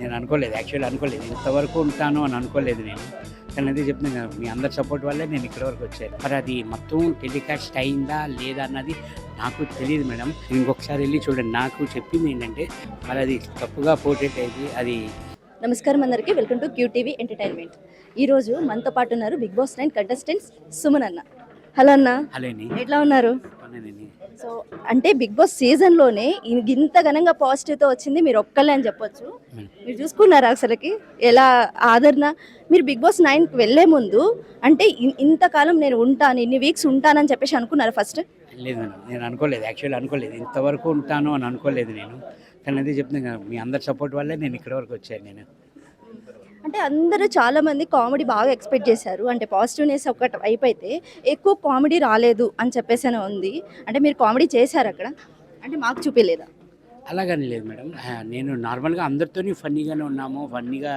నేను అనుకోలేదు. యాక్చువల్లీ అనుకోలేదు. ఇంతవరకు ఉంటాను అని అనుకోలేదు నేను. కానీ అదే చెప్తున్నాను కదా, మీ అందరి సపోర్ట్ వల్లే నేను ఇక్కడి వరకు వచ్చాను. మరి అది మొత్తం టెలికాస్ట్ అయిందా లేదా అన్నది నాకు తెలియదు మేడం. ఇంకొకసారి వెళ్ళి చూడండి. నాకు చెప్పింది ఏంటంటే మరి అది తప్పుగా పోర్ట్రేట్ అయింది. అది నమస్కారం అందరికీ. Welcome to Q TV entertainment. ఈరోజు మనతో పాటు ఉన్నారు Bigg Boss nine contestants Suman అన్న. హలో అన్న. ఎట్లా ఉన్నారు. సో అంటే బిగ్ బాస్ సీజన్లోనే ఇంత ఘనంగా పాజిటివ్తో వచ్చింది మీరు ఒక్కలే అని చెప్పొచ్చు. మీరు చూసుకున్నారా అసలుకి? ఎలా ఆదరణ? మీరు బిగ్ బాస్ నైన్కి వెళ్ళే ముందు అంటే ఇంతకాలం నేను ఉంటాను ఇన్ని వీక్స్ ఉంటానని చెప్పేసి అనుకున్నారా ఫస్ట్ లేదు నేను అనుకోలేదు. యాక్చువల్లీ అనుకోలేదు. ఇంతవరకు ఉంటాను అని అనుకోలేదు నేను. కానీ అదే చెప్తున్నాను మీ అందరి సపోర్ట్ వల్లే నేను ఇక్కడి వరకు వచ్చాను నేను. అంటే అందరూ చాలా మంది కామెడీ బాగా ఎక్స్పెక్ట్ చేశారు. అంటే పాజిటివ్నెస్ ఒకటి వైపు అయితే ఎక్కువ కామెడీ రాలేదు అని చెప్పేసి ఉంది. అంటే మీరు కామెడీ చేశారు అక్కడ. అంటే మాకు చూపించలేదా అలాగని లేదు మేడం. నేను నార్మల్గా అందరితో ఫన్నీగానే ఉన్నాము. ఫన్నీగా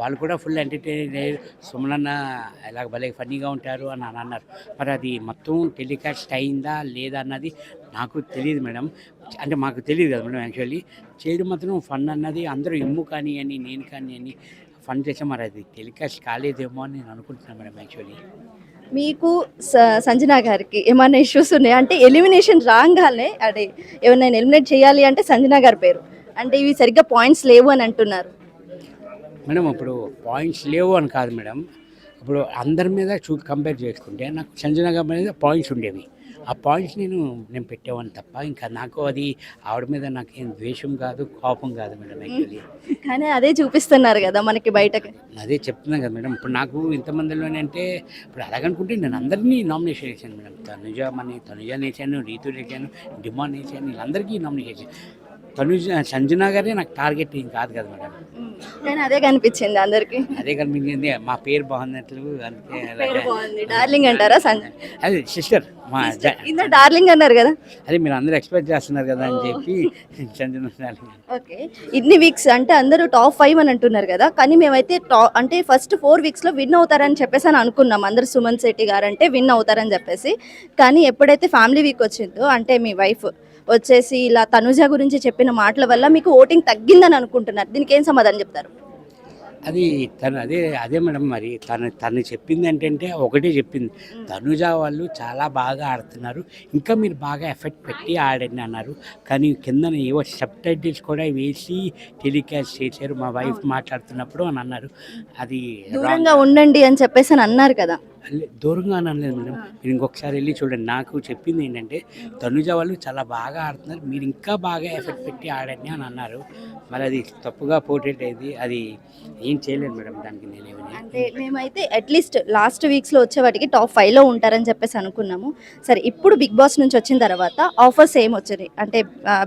వాళ్ళు కూడా ఫుల్ ఎంటర్టైన్ సుమలన్న ఇలాగ భలే ఫన్నీగా ఉంటారు అని అని అన్నారు. మరి అది మొత్తం టెలికాస్ట్ అయిందా లేదా అన్నది నాకు తెలియదు మేడం. అంటే మాకు తెలియదు కదా మేడం యాక్చువల్లీ. చేయడం మాత్రం ఫన్ అన్నది అందరూ ఇమ్ము కానీ అని నేను కానీ అని ఫన్ చేసాం మరి అది టెలికాస్ట్ కాలేదేమో అని నేను అనుకుంటున్నాను మేడం యాక్చువల్లీ మీకు సంజన గారికి ఏమైనా ఇష్యూస్ ఉన్నాయా? అంటే ఎలిమినేషన్ రాగానే అదే ఏమైనా ఎలిమినేట్ చేయాలి అంటే సంజన గారి పేరు. అంటే ఇవి సరిగ్గా పాయింట్స్ లేవు అని అంటున్నారు. మేడం ఇప్పుడు పాయింట్స్ లేవు అని కాదు మేడం. ఇప్పుడు అందరి మీద చూ కంపేర్ చేసుకుంటే నాకు సంజన గారి మీద పాయింట్స్ ఉండేవి. ఆ పాయింట్స్ నేను నేను పెట్టేవాడిని తప్ప ఇంకా నాకు అది ఆవిడ మీద నాకు ఏం ద్వేషం కాదు కోపం కాదు మేడం యాక్చువల్లీ కానీ అదే చూపిస్తున్నారు కదా మనకి బయటకి. అదే చెప్తున్నాను కదా మేడం ఇప్పుడు నాకు ఇంతమందిలోనే అంటే ఇప్పుడు అలాగనుకుంటే నేను అందరినీ నామినేషన్ చేశాను మేడం. తనుజ మని తనుజ నేసాను రీతు నేసాను డిమాండ్ నేసాను వీళ్ళందరికీ నామినేషన్ చేశాను. తనుజ సంజన గారే నాకు టార్గెట్ ఏం కాదు కదా మేడం. కానీ అదే కనిపించింది అందరికి. అదే కనిపించింది. మా పేరు బాగున్నట్లు అందుకే బాగుంది. డార్లింగ్ అంటారా అదే సిస్టర్ మా ఇంత డార్లింగ్ అన్నారు కదా. అదే మీరు అందరూ ఎక్స్పెక్ట్ చేస్తున్నారు కదా అని చెప్పి చంద్రన. ఓకే. ఇన్ని వీక్స్ అంటే అందరూ టాప్ ఫైవ్ అని అంటున్నారు కదా. కానీ మేమైతే టా అంటే ఫస్ట్ ఫోర్ వీక్స్లో విన్ అవుతారని చెప్పేసి అని అనుకున్నాం. అందరు సుమన్ శెట్టి గారు అంటే విన్ అవుతారని చెప్పేసి. కానీ ఎప్పుడైతే ఫ్యామిలీ వీక్ వచ్చిందో అంటే మీ వైఫ్ వచ్చేసి ఇలా తనుజ గురించి చెప్పిన మాటల వల్ల మీకు ఓటింగ్ తగ్గిందని అనుకుంటున్నారు. దీనికి ఏం సమాధానం చెప్తారు? అది తను అదే అదే మేడం మరి. తను తను చెప్పింది ఏంటంటే ఒకటే చెప్పింది. తనుజ వాళ్ళు చాలా బాగా ఆడుతున్నారు. ఇంకా మీరు బాగా ఎఫెక్ట్ పెట్టి ఆడండి అన్నారు. కానీ కింద ఏవో సబ్ టైటిల్స్ కూడా వేసి టెలికాస్ట్ చేశారు. మా వైఫ్ మాట్లాడుతున్నప్పుడు అని అన్నారు. అది దూరంగా ఉండండి అని చెప్పేసి అని అన్నారు కదా. దూరంగా అని అనలేదు మేడం. మీరు ఇంకొకసారి వెళ్ళి చూడండి. నాకు చెప్పింది ఏంటంటే తనుజ వాళ్ళు చాలా బాగా ఆడుతున్నారు. మీరు ఇంకా బాగా ఎఫెక్ట్ పెట్టి ఆడండి అని అన్నారు. మరి అది తప్పుగా పోర్ట్రేట్ అయింది. అది ఏం చేయలేదు మేడం దానికి అంటే మేమైతే అట్లీస్ట్ లాస్ట్ వీక్స్లో వచ్చే వాటికి టాప్ ఫైవ్లో ఉంటారని చెప్పేసి అనుకున్నాము. సరే ఇప్పుడు బిగ్ బాస్ నుంచి వచ్చిన తర్వాత ఆఫర్స్ ఏం వచ్చినాయి అంటే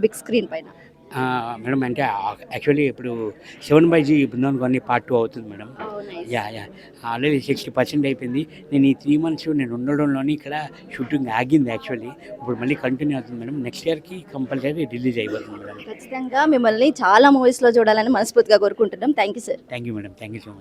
బిగ్ స్క్రీన్ పైన. మేడం అంటే యాక్చువల్లీ ఇప్పుడు సెవెన్ బై జీ బృందావన్ కొన్ని పార్ట్ టూ అవుతుంది madam. Yeah yeah. Already sixty percent అయిపోయింది. నేను ఈ త్రీ మంత్స్ నేను ఉండడంలోని ఇక్కడ షూటింగ్ ఆగింది యాక్చువల్లీ ఇప్పుడు మళ్ళీ కంటిన్యూ అవుతుంది మేడం. నెక్స్ట్ ఇయర్కి కంపల్సరీ రిలీజ్ అయిపోతుంది మేడం. ఖచ్చితంగా మిమ్మల్ని చాలా మూవీస్లో చూడాలని మనస్ఫూర్తిగా కోరుకుంటున్నాం. Thank you sir thank you madam thank you so much